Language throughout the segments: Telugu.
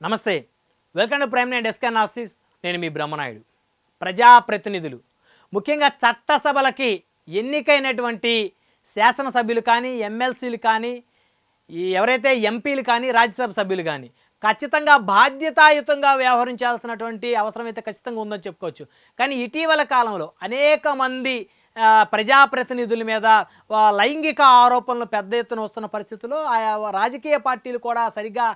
నమస్తే. Welcome to Prime Nine desk analysis నేను మీ బ్రహ్మనాయుడు. ప్రజాప్రతినిధులు. ముఖ్యంగా చట్టసభలకి ఎన్నికైనటువంటి శాసనసభ్యులు కానీ ఎమ్మెల్సీలు కానీ ఎవరైతే ఎంపీలు కానీ రాజ్యసభ సభ్యులు కానీ ఖచ్చితంగా బాధ్యతాయుతంగా వ్యవహరించాల్సినటువంటి అవసరం అయితే ఖచ్చితంగా ఉందని చెప్పుకోవచ్చు. కానీ ఇటీవల కాలంలో అనేక మంది ప్రజాప్రతినిధుల మీద లైంగిక ఆరోపణలు పెద్ద ఎత్తున వస్తున్న పరిస్థితుల్లో ఆయా రాజకీయ పార్టీలు కూడా సరిగ్గా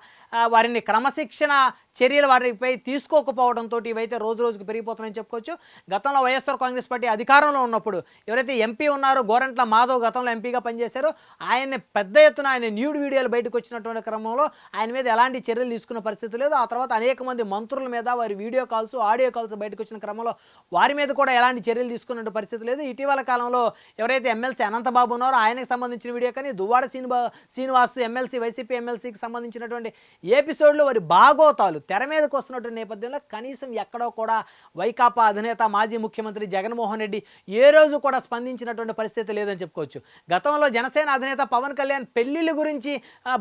వారిని క్రమశిక్షణ చర్యలు వారిపై తీసుకోకపోవడంతో ఇవైతే రోజు రోజుకు పెరిగిపోతున్నాయని చెప్పుకోవచ్చు. గతంలో వైఎస్ఆర్ కాంగ్రెస్ పార్టీ అధికారంలో ఉన్నప్పుడు ఎవరైతే ఎంపీ ఉన్నారో గోరంట్ల మాధవ్ గతంలో ఎంపీగా పనిచేశారో ఆయన్ని పెద్ద ఎత్తున ఆయన న్యూడ్ వీడియోలు బయటకు వచ్చినటువంటి క్రమంలో ఆయన మీద ఎలాంటి చర్యలు తీసుకున్న పరిస్థితి లేదు. ఆ తర్వాత అనేక మంది మంత్రుల మీద వారి వీడియో కాల్స్ ఆడియో కాల్స్ బయటకు వచ్చిన క్రమంలో వారి మీద కూడా ఎలాంటి చర్యలు తీసుకున్న పరిస్థితి లేదు. ఇటీవల కాలంలో ఎవరైతే ఎమ్మెల్సీ అనంతబాబు ఉన్నారో ఆయనకు సంబంధించిన వీడియో కానీ దువ్వాడ శ్రీనివా శ్రీనివాస్ ఎమ్మెల్సీ వైసీపీ ఎమ్మెల్సీకి సంబంధించినటువంటి ఎపిసోడ్లు వారి బాగోతాలు తెర మీదకి వస్తున్నటువంటి నేపథ్యంలో కనీసం ఎక్కడో కూడా వైకాపా అధినేత మాజీ ముఖ్యమంత్రి జగన్మోహన్ రెడ్డి ఏ రోజు కూడా స్పందించినటువంటి పరిస్థితి లేదని చెప్పుకోవచ్చు. గతంలో జనసేన అధినేత పవన్ కళ్యాణ్ పెళ్ళిళ్ళ గురించి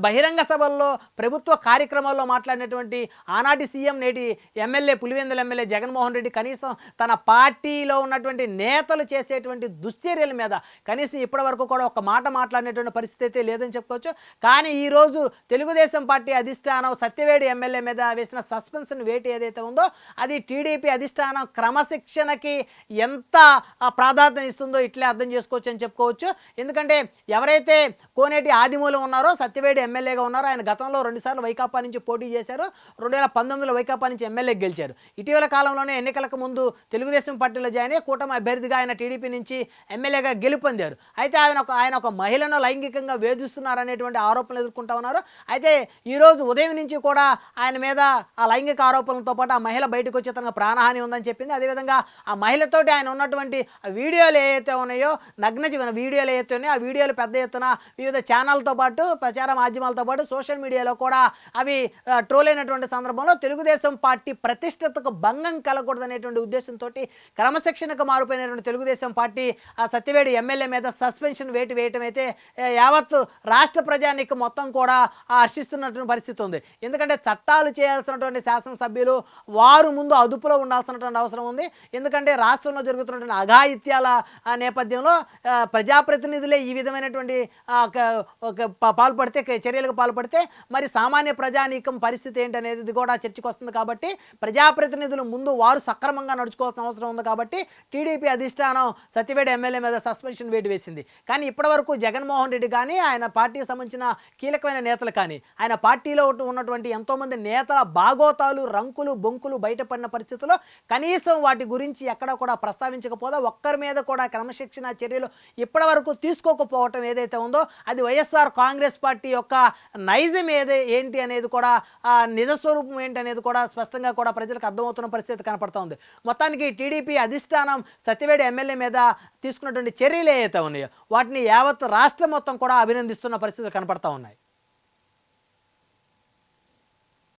బహిరంగ సభల్లో ప్రభుత్వ కార్యక్రమాల్లో మాట్లాడినటువంటి ఆనాటి సీఎం నేటి ఎమ్మెల్యే పులివెందుల ఎమ్మెల్యే జగన్మోహన్ రెడ్డి కనీసం తన పార్టీలో ఉన్నటువంటి నేతలు చేసేటువంటి దుశ్చర్యల మీద కనీసం ఇప్పటి వరకు కూడా ఒక మాట మాట్లాడినటువంటి పరిస్థితి అయితే లేదని చెప్పుకోవచ్చు. కానీ ఈరోజు తెలుగుదేశం పార్టీ అధిష్టానం సత్యవేడి ఎమ్మెల్యే మీద వేసిన సస్పెన్షన్ వేటు ఏదైతే ఉందో అది టీడీపీ అధిష్టానం క్రమశిక్షణకి ఎంత ప్రాధాన్యత ఇస్తుందో ఇట్లే అర్థం చేసుకోవచ్చు అని చెప్పుకోవచ్చు. ఎందుకంటే ఎవరైతే కోనేటి ఆదిమూలం ఉన్నారో సత్యవేడి ఎమ్మెల్యేగా ఉన్నారో ఆయన గతంలో రెండుసార్లు వైకాపా నుంచి పోటీ చేశారు. రెండు వేల పంతొమ్మిదిలో వైకాపా నుంచి ఎమ్మెల్యే గెలిచారు. ఇటీవల కాలంలోనే ఎన్నికలకు ముందు తెలుగుదేశం పార్టీలో జాయిన్ అయ్యి కూటమి అభ్యర్థిగా ఆయన టీడీపీ నుంచి ఎమ్మెల్యేగా గెలుపొందారు. అయితే ఆయన ఒక ఆయన ఒక మహిళను లైంగికంగా వేధిస్తున్నారనేటువంటి ఆరోపణలు ఎదుర్కొంటా ఉన్నారు. అయితే ఈరోజు ఉదయం నుంచి కూడా ఆయన మీద ఆ లైంగిక ఆరోపణలతో పాటు ఆ మహిళ బయటకు వచ్చి తనకు ప్రాణహాని ఉందని చెప్పింది. అదేవిధంగా ఆ మహిళతోటి ఆయన ఉన్నటువంటి వీడియోలు ఏవైతే ఉన్నాయో నగ్న జీవన వీడియోలు ఏవైతే ఉన్నాయో ఆ వీడియోలు పెద్ద ఎత్తున వివిధ ఛానల్తో పాటు ప్రచార మాధ్యమాలతో పాటు సోషల్ మీడియాలో కూడా అవి ట్రోల్ అయినటువంటి సందర్భంలో తెలుగుదేశం పార్టీ ప్రతిష్టతకు భంగం కలగకూడదనేటువంటి ఉద్దేశంతో క్రమశిక్షణకు మారిపోయినటువంటి తెలుగుదేశం పార్టీ ఆ సత్యవేడి ఎమ్మెల్యే మీద సస్పెన్షన్ వేటు వేయటం అయితే యావత్ యావత్తు రాష్ట్ర ప్రజానికి మొత్తం కూడా హర్షిస్తున్నటువంటి పరిస్థితి ఉంది. ఎందుకంటే చట్టాలు చేయాల్సిన చేస్తున్నటువంటి శాసనసభ్యులు వారు ముందు అదుపులో ఉండాల్సినటువంటి అవసరం ఉంది. ఎందుకంటే రాష్ట్రంలో జరుగుతున్నటువంటి అఘాయిత్యాల నేపథ్యంలో ప్రజాప్రతినిధులే ఈ విధమైనటువంటి పాల్పడితే చర్యలకు పాల్పడితే మరి సామాన్య ప్రజానీకం పరిస్థితి ఏంటనేది ఇది కూడా చర్చకు వస్తుంది కాబట్టి ప్రజాప్రతినిధులు ముందు వారు సక్రమంగా నడుచుకోవాల్సిన అవసరం ఉంది కాబట్టి టీడీపీ అధిష్టానం సత్యవేడి ఎమ్మెల్యే మీద సస్పెన్షన్ వేటు వేసింది. కానీ ఇప్పటివరకు జగన్మోహన్ రెడ్డి కానీ ఆయన పార్టీకి సంబంధించిన కీలకమైన నేతలు కానీ ఆయన పార్టీలో ఉన్నటువంటి ఎంతోమంది నేతల బాగోతాలు రంకులు బొంకులు బయటపడిన పరిస్థితుల్లో కనీసం వాటి గురించి ఎక్కడ కూడా ప్రస్తావించకపోదా? ఒక్కరి మీద కూడా క్రమశిక్షణ చర్యలు ఇప్పటివరకు తీసుకోకపోవటం ఏదైతే ఉందో అది వైఎస్ఆర్ కాంగ్రెస్ పార్టీ యొక్క నైజం ఏది ఏంటి అనేది కూడా నిజస్వరూపం ఏంటి అనేది కూడా స్పష్టంగా కూడా ప్రజలకు అర్థమవుతున్న పరిస్థితి కనపడతా ఉంది. మొత్తానికి టీడీపీ అధిష్టానం సత్యవేడి ఎమ్మెల్యే మీద తీసుకున్నటువంటి చర్యలు ఏవైతే ఉన్నాయో వాటిని యావత్ రాష్ట్రం మొత్తం కూడా అభినందిస్తున్న పరిస్థితులు కనపడతా ఉన్నాయి.